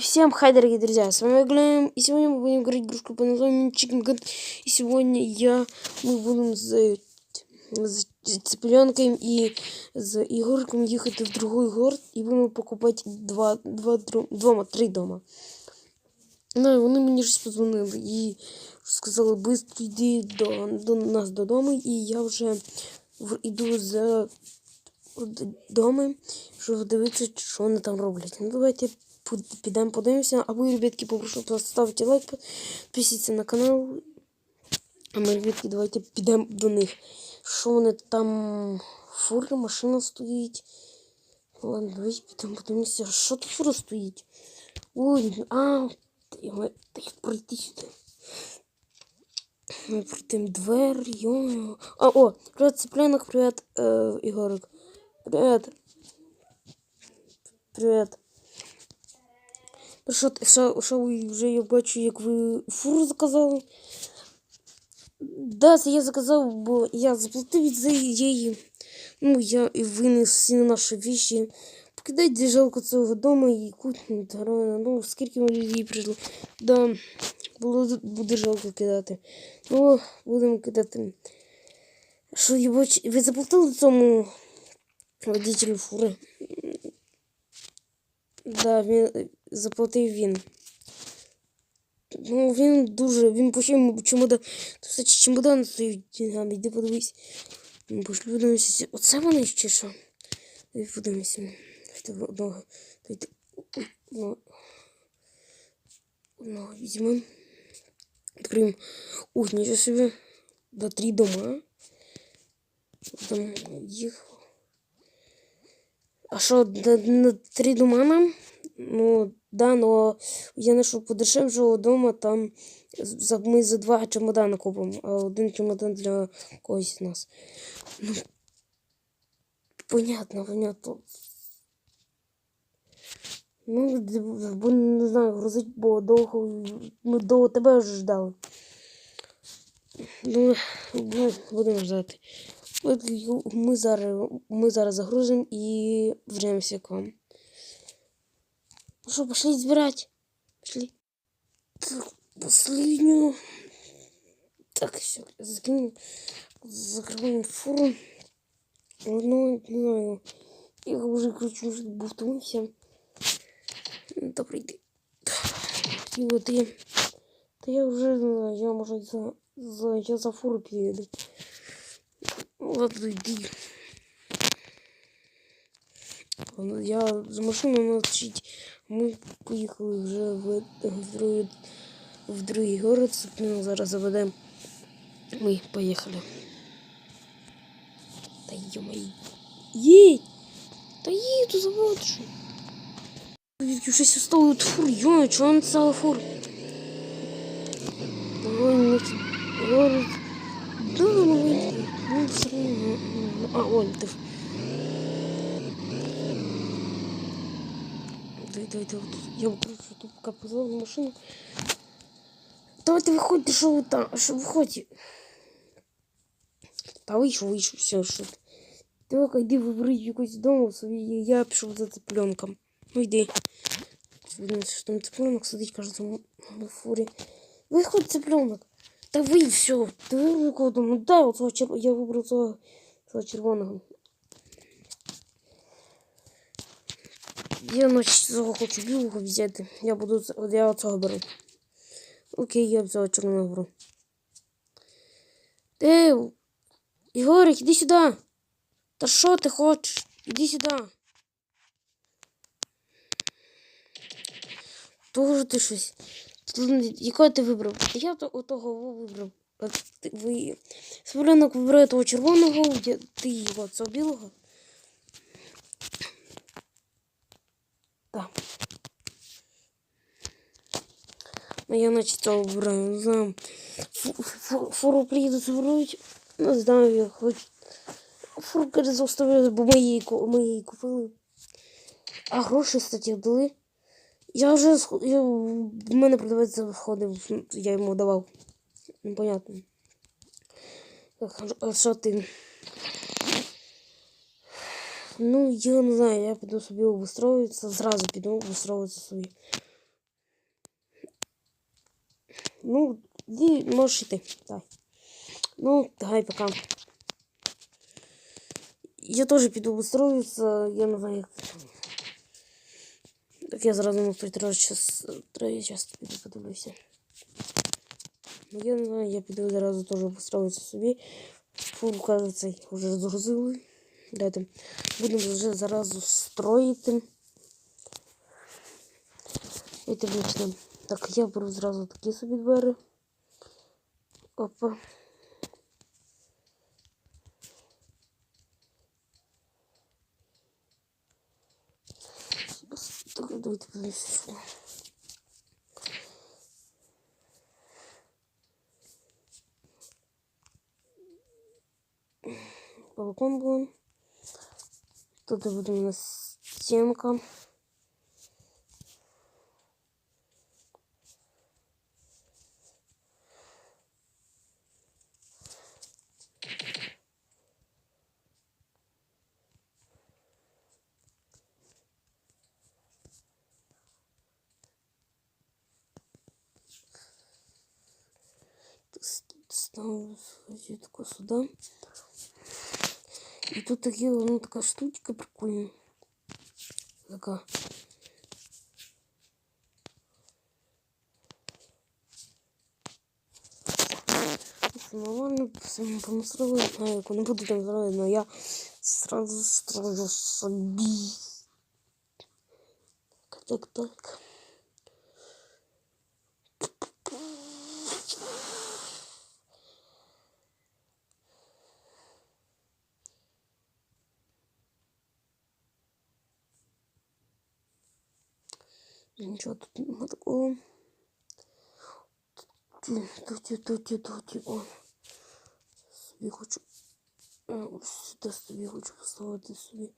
Всем хай, дорогие друзья, с вами Глэм, и сегодня мы будем играть игрушку под названием Chicken Gun. И сегодня я, мы будем з, з цыпленком и з Ігорком їхати в другий город і будемо покупати два, два, дру- дома, три дома. Ну, і вони мені щось подзвонили і сказали, швидко йди до, до нас додому, і я вже в- йду за доми, щоб дивитися, що вони там роблять. Ну, давайте пу- підемо подивимося. А ви, ребятки, попрошу поставити лайк, підписіться на канал. А ми, ребятки, давайте підемо до них. Що вони там? Фура, машина стоїть. Ладно, давайте підемо подивимося. Що тут фура стоїть? Ой, а, як пройти сюди? Ми пройдемо двері, йо. А, о, привет, цыпленок, привет, э, Ігорик. Привет. Привет. Ну Що, що, що ви вже я бачу, як ви фуру заказали? Да, це я заказав, бо я заплатив за її. Ну, я і винес всі наші віші. Покидайте жалко цього дому і кутні дорога. Ну, скільки людей прийшло. Да, було, буде жалко кидати. Ну, будемо кидати. Що, я бачу, ви заплатили цьому водителю фури? Да, він заплатив він. Ну, він дуже. Він почав чемодан. Кстати, чемодан стоїть деньгами. Іди подивись. Ну, Пошли подивимося. Оце вони ще що? Давай подивимося. Одного. Ну, одного візьмемо. Відкриємо. Ух, нічого собі. Да, три дома. Там їх. А що, три дома нам? Ну, да, но я знайшов подешевшого дома, там ми за два чемодани купимо, а один чемодан для когось з нас. Ну, понятно, понятно. Ну, бо не знаю, грузить, бо довго ми довго тебе вже ждали. Ну, ну, будемо ждати. Ми зараз, ми зараз загрузимо і вернемося к вам. Ну что, пошли избирать. Пошли. Так, последнюю. Так, все, закинем. Закрываем фуру. Ну, не знаю. Я уже, короче, уже бухтуемся. Добрый день. И вот я... Да я уже, я, может, за, за, я за фуру перееду. Ладно, иди. Я за машину навчить. Ми поїхали вже в, в, другий, в другий город. Ну, зараз заведемо. Ми поїхали. Та йомай. Їдь! Та їду заводшу. Щось осталось фур, йо, чого він стало фур? Город. А, ой, ти Дай, дай, дай. Вот. Я короче, тут пока позвал машину. Давайте виходьте, що ви там, що виходьте. Та вийшов, вийшов, все, що. ти. Ти йди вибери якусь дому собі, і я пішов за цыпленком. Ну йди. Подивимося, що там цыпленок сидить, кажется, на фурі. Виходь, цыпленок. Та ви, все, ти вибрав. Ну дай оцього червоного, я вибрав цього, цього червоного. Я значить цього хочу білого взяти. Я буду я оцього беру. Окей, я взяла чорного беру. Ти, Ігорик, іди сюди. Та що ти хочеш? Іди сюди. Тоже ти щось. Ти- Якого ти вибрав? Я то отого вибрав. Ви... Смоленок вибирає того червоного, ти його цього білого. Так. Ну, я наче цього вибираю, не знаю. Фу- фу- Фуру приїду заберуть. Не знаю, я хоч. Фуру каже, бо ми її, купили. А гроші, кстати, дали. Я вже я, в мене продавець входив, ну, я йому давав. Непонятно. Так, а що ти? Ну, я не знаю, я піду собі обустроюватися, зразу піду обустроюватися собі. Ну, иди, можешь и ты. Давай. Ну, давай, пока. Я тоже піду устроиться, я не знаю, як. Так я зразу на той третій час, третій час піду подивлюся. Ну, я не знаю, я піду зразу теж построюся собі. Фул, кажется, вже згрузили. Дайте. Будемо вже зразу строїти. І таблично. Так, я беру зразу такі собі двері. Опа. Подивимося. Балкон буде. Тут буде у нас стінка. Ставлю сетку сюда. И тут такие, ну, такая штучка прикольная. Такая. Нормально, сам понастроил, не знаю, як вони будуть там строить, но я сразу строю собі. Так, так, так. Нічого тут нема такого. Тут, тут, тут, тут, о. Собі хочу. Ось сюди хочу поставити собі.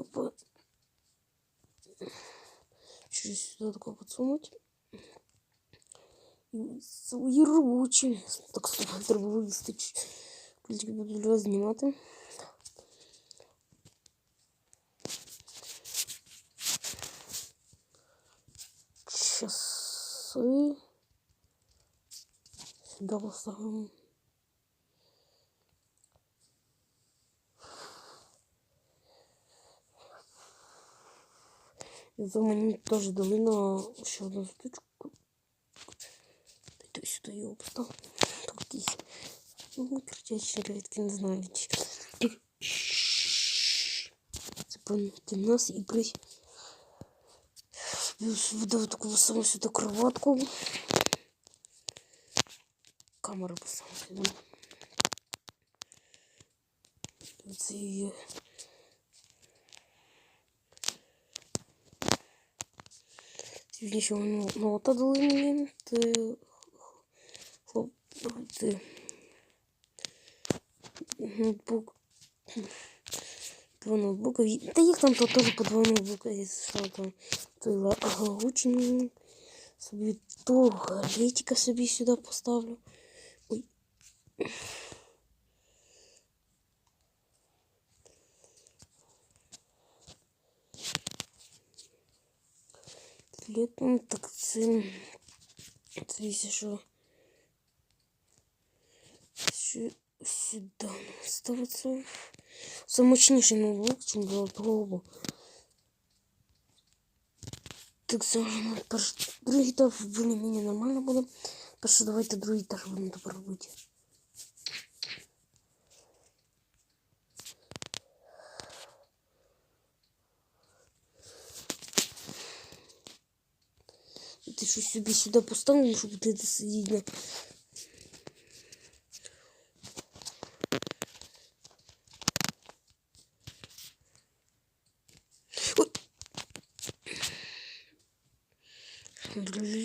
Опа. Через сюда такое подсунуть. І свої робочі. Так слухай, треба вивести. Ключик буду для вас знімати. Часи. Сюда поставимо. За мені теж дали на ще одну штучку. Пойду сюди поставлю. Так, десь. Ну, кричачі рідки, не знаю. Запомните нас і крись. Видав таку саму сюди кроватку. Камеру поставлю сюди. Це її. Вічно ну, нота дали мені. Ти хлоп, ти ноутбук. Два ноутбука. Та їх там то теж по два ноутбука є. Що там? Той лагучний. Собі того галетика собі сюди поставлю. Ой. Летом так це, це якщо що, що сюди ставиться. Це мощніший ноутбук, чим було того. Так само перш, другий етап більш-менш нормально буде. Перше давайте другий етап будемо тепер робити. Ти що собі сюди поставив, щоб ти сидіти на...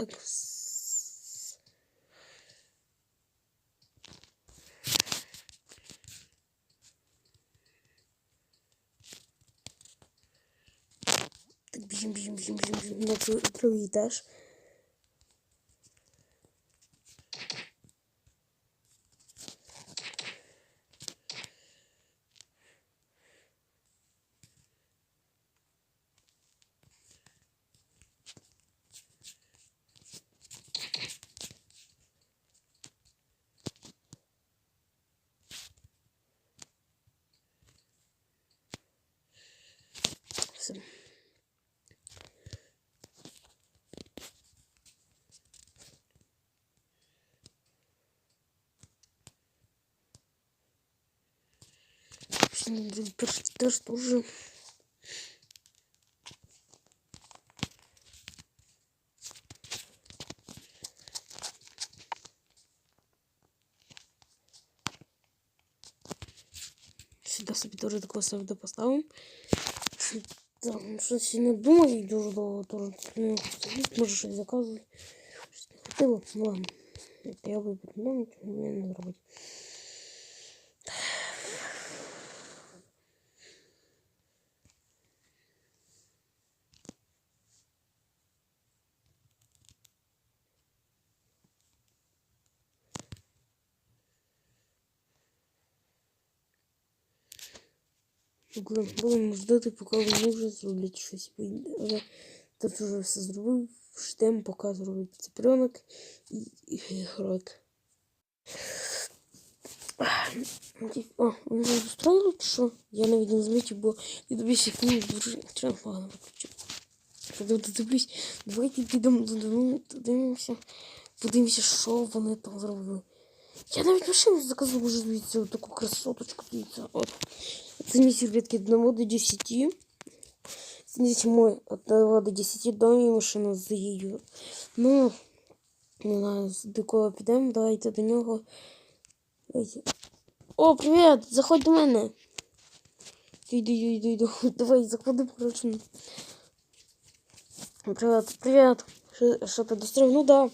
Так. с- Так, біжим, біжим, біжим, біжим, біжим на цю другий етаж. Все. Перший этаж тоже. Сюда собі теж такого собі поставимо. Так, ну щось я не думаю дуже довго, теж ну, може щось заказувати. Щось не хотіло. Ну ладно. Это я буду проблем, нічого не зробити. Будемо ждати, поки вони вже зроблять щось. Але тут вже все зробив. Ждемо, поки зроблять цыпленок і, грок. О, вони вже достроїли, чи що? Я навіть не замітив, бо я ще книгу дуже треба ладно виключу. Тоді додивлюсь, давайте підемо додому, подивимося, що вони там зробили. Я навіть машину заказав уже дивіться, таку красоточку, дивіться. Це мій серветки от 1 до 10. Здесь мой от 1 до 10 дам їй машину з її. Ну, не знаю, до кого давайте до нього. Давайте. О, привіт! Заходь до мене. Йду, йду, йду, йду. Давай, заходи, коротше. Привіт, привіт. Що, що ти? Ну да.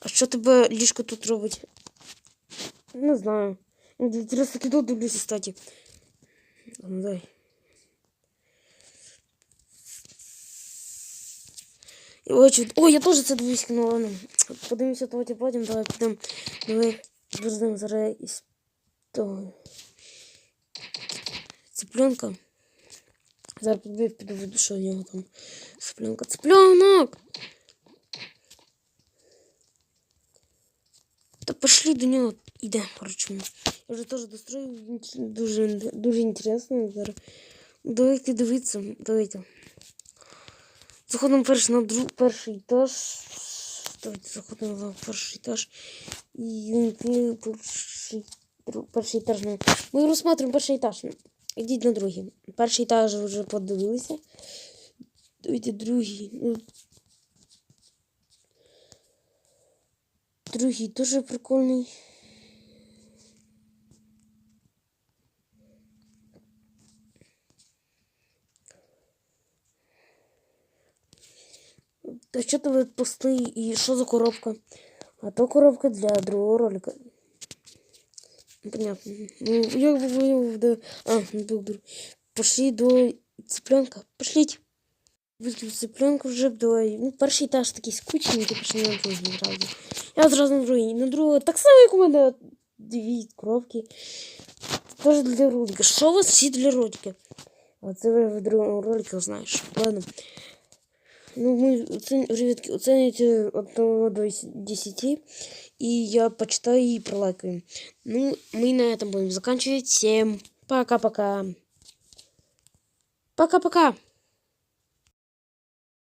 А що тебе ліжко тут робить? Не знаю. Інтересно, кіно дивлюся, кстати. А Ну дай. І очі. О, я теж це дивлюсь кіно, ладно. Подивимося, давайте потім, давай підемо. Давай вернемо зараз із того. Цыпленка. Зараз підбив, піду, що у нього там. Цыпленка. Цыпленок! Та пошли до нього. Іде, коротше. Я вже теж дострою. Дуже, дуже інтересно зараз. Давайте дивитися. Давайте. Заходимо перш на друг, перший етаж. Давайте заходимо на перший етаж. І перший, перший етаж. Ми розсмотримо перший етаж. Ідіть на другий. Перший етаж вже подивилися. Давайте другий. Ну, другий дуже прикольний. Та що ти ви пусти і що за коробка? А то коробка для другого ролика. Понятно. Ну, як бы вы... Да... А, не был друг. Пошли до цыпленка. Пошліть. Вийти цыпленка вже давай. Ну, перший етаж такий скучненький, пішли на другий зразу. Я зразу на другий. На другого так само, як у мене дві коробки. Теж для ролика. Що у вас всі для ролика? А це вже в другому ролику знаєш. Ладно. Ну, мы ребятки, оцените от 1 до 10, и я почитаю и пролайкаю. Ну, мы на этом будем заканчивать. Всем пока-пока. Пока-пока.